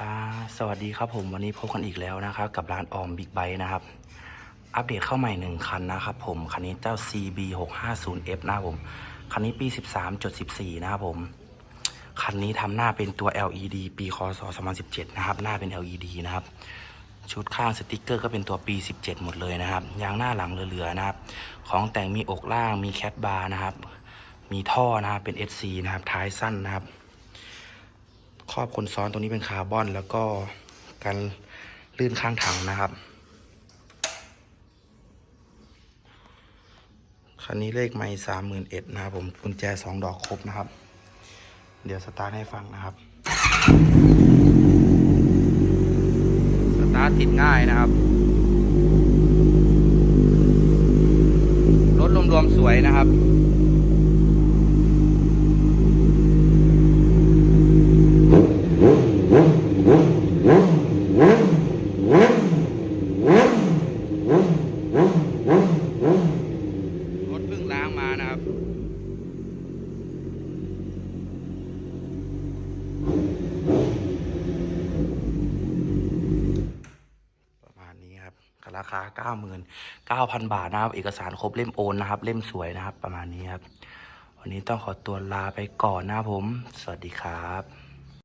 อ่าสวัสดีครับผมวันนี้พบกันอีกแล้วนะครับกับร้านออมบิ๊กไบนะครับ อัปเดตเข้าใหม่หนึ่งคันนะครับผม คันนี้เจ้า CB 6 5 0 F นะครับผม คันนี้ปี 13.14 นะครับผม คันนี้ทำหน้าเป็นตัว LED ปีคศ2017 นะครับ หน้าเป็น LED นะครับ ชุดข้างสติกเกอร์ก็เป็นตัวปี 17 หมดเลยนะครับ ยางหน้าหลังเหลือๆนะครับ ของแต่งมีอกล่างมีแคทบาร์นะครับ มีท่อนะครับเป็น SC นะครับท้ายสั้นนะครับ รอบคนซ้อนตรงนี้เป็นคาร์บอน แล้วก็การลื่นข้างถังนะครับ คันนี้เลขไม่สามหมื่นเอ็ดนะครับผมกุญแจสองดอกครบนะครับ เดี๋ยวสตาร์ทให้ฟังนะครับ สตาร์ทติดง่ายนะครับ รถรวมๆสวยนะครับ รถเพิ่งล้างมา นะครับประมาณนี้ครับราคา 99,000 บาทนะครับ เอกสารครบเล่มโอนนะครับ เล่มสวยนะครับ ประมาณนี้ครับ วันนี้ต้องขอตัวลาไปก่อนนะผม สวัสดีครับ